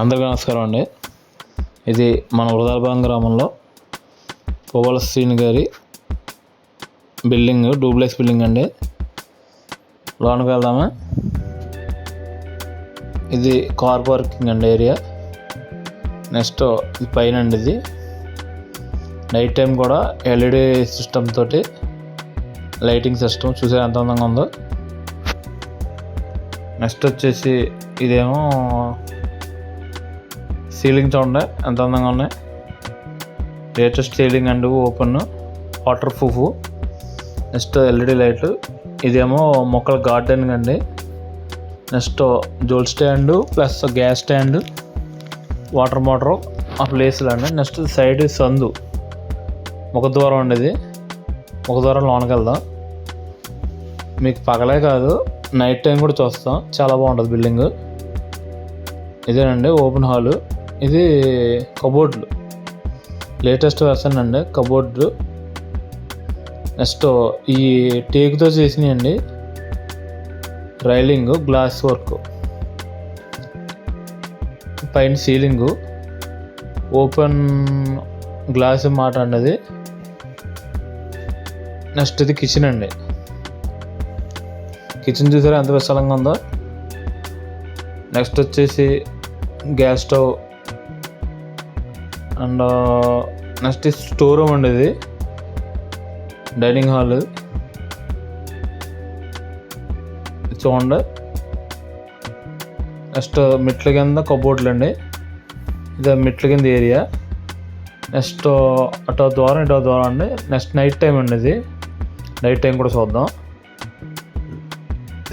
అందరికీ నమస్కారం అండి. ఇది మన వృధాభాగం గ్రామంలో పువ్వల శ్రీని గారి బిల్డింగ్ డూప్లెక్స్ బిల్డింగ్ అండి. లోనికి వెళ్దామా? ఇది కార్ పార్కింగ్ అండి ఏరియా. నెక్స్ట్ ఇది పైన అండి ఇది. నైట్ టైం కూడా ఎల్ఈడి సిస్టమ్ తోటి లైటింగ్ సిస్టమ్ చూసే ఎంత అందంగా ఉందో. నెక్స్ట్ వచ్చేసి ఇదేమో సీలింగ్ చూడండి ఎంత అందంగా ఉన్నాయి latest ceiling and open water proof next LED లైట్లు ఇదేమో మొక్కల గార్డెనింగ్ అండి next Jal stand plus gas stand water motor ఆ ప్లేస్లు అండి నెక్స్ట్ సైడ్ సందు ముఖ దూరం ఉండేది ముఖ దూరం వెళ్దాం మీకు పగలే కాదు నైట్ టైం కూడా చూస్తాం చాలా బాగుంటుంది బిల్డింగ్ ఇదేనండి ఓపెన్ హాలు ఇది కబోర్డ్లు. లేటెస్ట్ వెర్షన్ అండి కబోర్డ్లు. నెక్స్ట్ ఈ టేక్తో చేసినాయండి. Railing glass work. పైన సీలింగు. ఓపెన్ గ్లాస్ మాట అండి అది. నెక్స్ట్ ఇది కిచెన్ అండి. కిచెన్ చూసారా ఎంత విశాలంగా ఉందో? నెక్స్ట్ వచ్చేసి gas stove. And next store room అండి ఇది డైనింగ్ హాల్ చూడండి. నెక్స్ట్ మెట్ల కింద కబోర్డ్లు అండి. ఇది మెట్ల కింద ఏరియా నెక్స్ట్ అటో ద్వారం ఇటో ద్వారం అండి. నెక్స్ట్ నైట్ టైం అండి ఇది. నైట్ టైం కూడా చూద్దాం.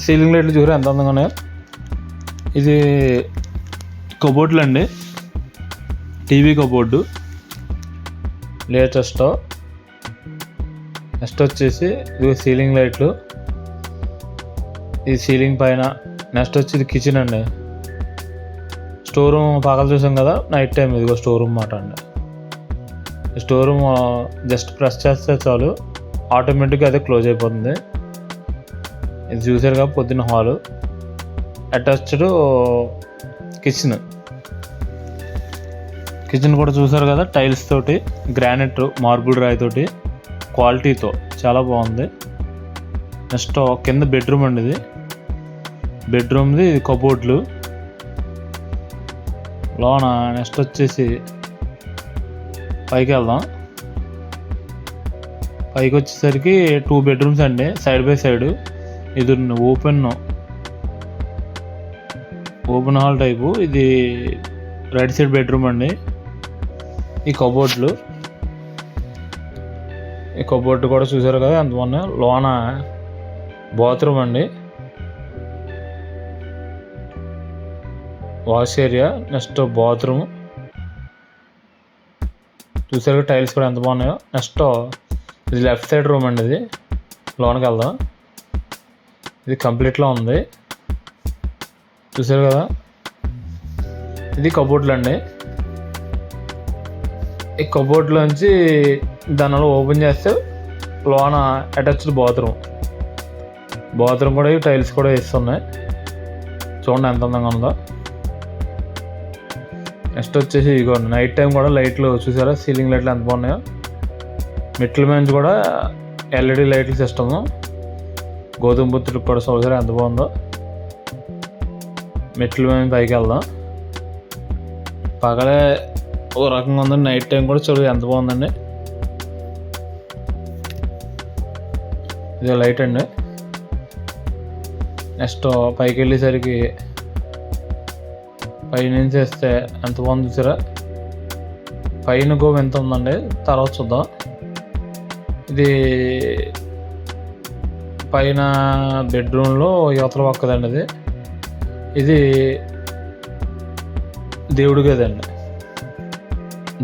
సీలింగ్ లైట్లు చూసారు? ఎంత అందంగా ఉన్నాయో. ఇది కబోర్డ్లు అండి. TV cupboard latest. నెక్స్ట్ వచ్చేసి ఇది సీలింగ్ లైట్లు. ఇది సీలింగ్ పైన నెక్స్ట్ వచ్చి ఇది కిచెన్ అండి. స్టోర్ రూమ్ పగలు చూసాం కదా నైట్ టైం ఇదిగో స్టోర్ రూమ్ మాట అండి. స్టోర్ రూమ్ జస్ట్ ప్రెస్ చేస్తే చాలు. ఆటోమేటిక్గా అదే క్లోజ్ అయిపోతుంది. ఇది చూసారుగా పొద్దున్న హాలు. Attached kitchen. కిచెన్ కూడా చూసారు కదా టైల్స్ తోటి గ్రానైట్ మార్బుల్ రాయి తోటి క్వాలిటీతో చాలా బాగుంది. నెక్స్ట్ కింద బెడ్రూమ్ అండి ఇది. బెడ్రూమ్ది ఇది కబోర్డ్లు లోన నెక్స్ట్ వచ్చేసి పైకి వెళ్దాం. పైకి వచ్చేసరికి టూ బెడ్రూమ్స్ అండి సైడ్ బై సైడ్ ఇది ఓపెన్ ఓపెన్ హాల్ టైపు ఇది రైట్ సైడ్ బెడ్రూమ్ అండి. ఈ కబోర్డ్లు. ఈ కబోర్డ్ కూడా చూసారు కదా ఎంత మొన్న లోన బాత్రూమ్ అండి. Wash area next bathroom. చూసారు కదా టైల్స్ కూడా ఎంత బాగున్నాయో? నెక్స్ట్ ఇది లెఫ్ట్ సైడ్ రూమ్ అండి ఇది. లోనకి వెళ్దాం. ఇది కంప్లీట్లో ఉంది. చూసారు కదా? ఇది కబోర్డ్లు అండి. ఈ కబోర్డ్లోంచి దానిలో ఓపెన్ చేస్తే లోన అటాచ్డ్ బాత్రూమ్. బాత్రూమ్ కూడా టైల్స్ కూడా వేస్తున్నాయి. చూడండి ఎంత అందంగా ఉందో. నెక్స్ట్ వచ్చేసి ఇగో నైట్ టైం కూడా లైట్లు చూసారా? సీలింగ్ లైట్లు ఎంత బాగున్నాయో. మెట్ల మీద కూడా ఎల్ఈడి లైట్ల సిస్టము. గోధుమ బుత్తులకు కూడా చూసారా ఎంత బాగుందో. మెట్ల మీద పైకి వెళ్దాం. పగలే ఓ రకంగా ఉందండి నైట్ టైం కూడా చూడు ఎంత బాగుందండి ఇది లైట్ అండి నెక్స్ట్ పైకి వెళ్ళేసరికి పైనుంచి వేస్తే ఎంత బాగుంది చూసారా పైన గోవు ఎంత ఉందండి తర్వాత చూద్దాం ఇది పైన బెడ్రూమ్లో యువతల పక్కదండి ఇది ఇది దేవుడి గదండి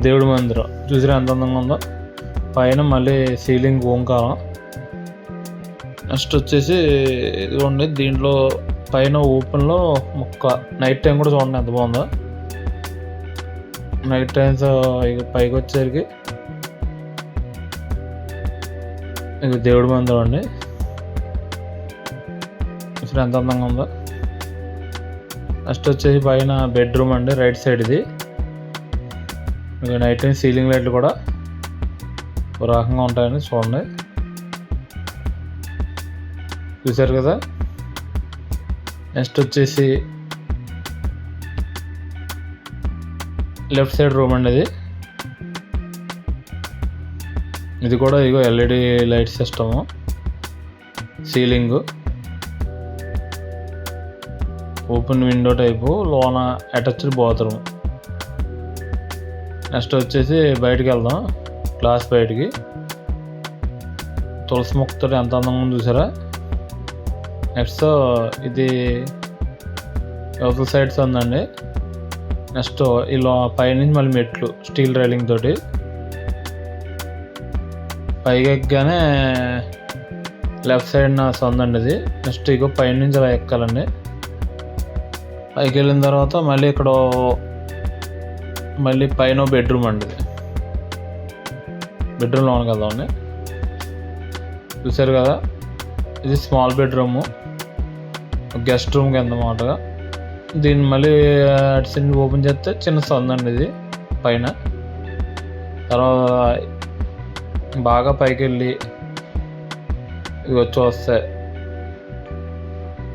దేవుడి మందిరం. చూసిరా ఎంత అందంగా ఉందో? పైన మళ్ళీ సీలింగ్ ఓంకారం. నెక్స్ట్ వచ్చేసి ఇదిగోండి దీంట్లో పైన ఓపెన్లో మొక్క. నైట్ టైం కూడా చూడండి ఎంత బాగుందో. నైట్ టైమ్స్ ఇక పైకి వచ్చేసరికి ఇది దేవుడి మందిరం అండి. చూసారా ఎంత అందంగా ఉందో. నెక్స్ట్ వచ్చేసి పైన బెడ్రూమ్ అండి రైట్ సైడ్ ఇది నైట్ టైం సీలింగ్ లైట్లు కూడా ఒక రకంగా ఉంటాయండి చూడండి. చూసారు కదా? నెక్స్ట్ వచ్చేసి లెఫ్ట్ సైడ్ రూమ్ అండి ఇది. ఇది కూడా ఇగో LED light system. Ceiling. Open window type లోన అటాచ్డ్ బాత్రూమ్. నెక్స్ట్ వచ్చేసి బయటికి వెళ్దాం క్లాస్ బయటికి. తులసి మొక్కతో ఎంత అందంగా ఉంది చూసారా? నెక్స్ట్ ఇది యువతల సైడ్స్ ఉందండి. నెక్స్ట్ ఇలా పైనుంచి మళ్ళీ మెట్లు స్టీల్ రైలింగ్ తోటి. పైకి ఎక్కగానే లెఫ్ట్ సైడ్ నా సొందండి ఇది. నెక్స్ట్ ఇగో పైనుంచి అలా ఎక్కాలండి. పైకి వెళ్ళిన తర్వాత మళ్ళీ ఇక్కడ మళ్ళీ పైన బెడ్రూమ్ అండి బెడ్రూమ్ బెడ్రూమ్ కదా ఉంది. చూసారు కదా? ఇది స్మాల్ బెడ్రూము. గెస్ట్ రూమ్ కింద మాటగా దీన్ని మళ్ళీ అటు ఓపెన్ చేస్తే చిన్న సందు అండి ఇది పైన. తర్వాత బాగా పైకి వెళ్ళి ఇవి వచ్చి వస్తే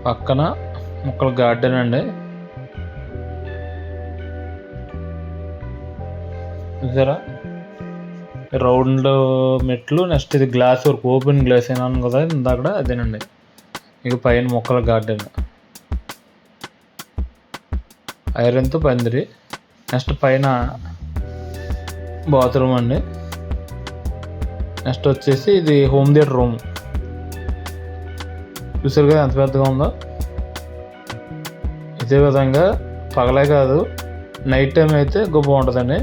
పక్కన మొక్కల గార్డెన్ అండి. చూసారా రౌండ్ మెట్లు నెక్స్ట్ ఇది గ్లాస్ వర్క్ ఓపెన్ గ్లాస్ అయినా కదా ఇందాక అదేనండి. ఇక పైన మొక్కల గార్డెన్. ఐరన్తో పందిరి. నెక్స్ట్ పైన బాత్రూమ్ అండి. నెక్స్ట్ వచ్చేసి ఇది హోమ్ థియేటర్ రూమ్. చూసారు కదా ఎంత పెద్దగా ఉందో? ఇదే విధంగా పగలే కాదు నైట్ టైం అయితే గొప్ప బాగుంటుందండి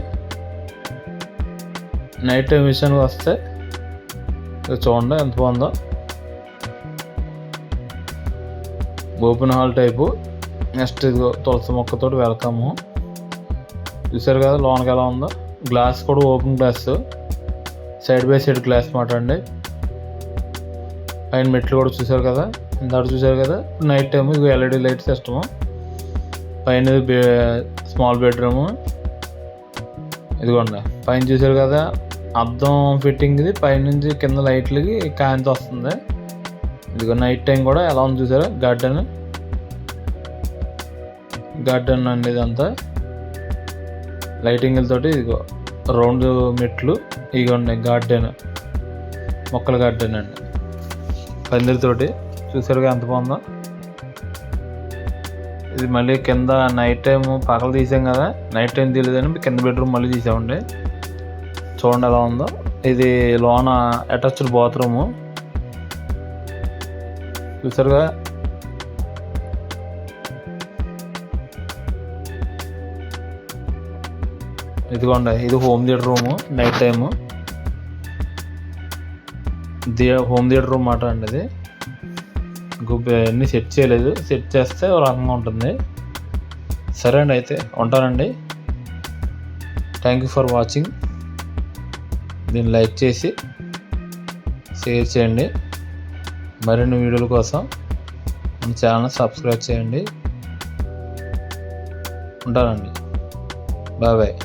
నైట్ టైం విషయానికి వస్తే చూడండి ఎంత బాగుందో ఓపెన్ హాల్ టైపు నెక్స్ట్ ఇదిగో తులసి మొక్కతో వెల్కమ్ చూసారు కదా లోనకి ఎలా ఉందో గ్లాస్ కూడా open glass side by side glass మాట అండి పైన మెట్లు కూడా చూసారు కదా ఇందాక చూసారు కదా నైట్ టైం ఇది ఎల్ఈడి లైట్ సిస్టమ్ పైన స్మాల్ బెడ్రూమ్ ఇదిగోండి పైన చూసారు కదా అద్దం ఫిట్టింగ్ ఇది పైనుంచి కింద లైట్లకి కాంతి వస్తుంది. ఇదిగో నైట్ టైం కూడా ఎలా ఉంది చూసారా? గార్డెన్. గార్డెన్ అండి ఇదంతా. లైటింగ్ తోటి ఇదిగో రౌండ్ మెట్లు. ఇగోండి గార్డెన్. మొక్కల గార్డెన్ అండి. పందిరితోటి చూసారుగా ఎంత బాగుందో. ఇది మళ్ళీ కింద నైట్ టైం పగలు తీసాం కదా. నైట్ టైం తీయలేదని కింద బెడ్రూమ్ మళ్ళీ తీసామండి. చూడండి ఎలా ఉందో. ఇది లోన అటాచ్డ్ బాత్రూము. చూసారుగా? ఇదిగోండి ఇది home theatre room night time. థియే home theatre room మాట అండి ఇది. ఇంకొక అన్నీ సెట్ చేయలేదు. సెట్ చేస్తే ఒక రకంగా ఉంటుంది. సరే అండి అయితే ఉంటానండి. థ్యాంక్ యూ ఫర్ వాచింగ్ దీన్ని లైక్ చేసి షేర్ చేయండి. మరిన్ని వీడియోల కోసం మన ఛానల్ సబ్స్క్రైబ్ చేయండి. ఉంటానండి. Bye bye.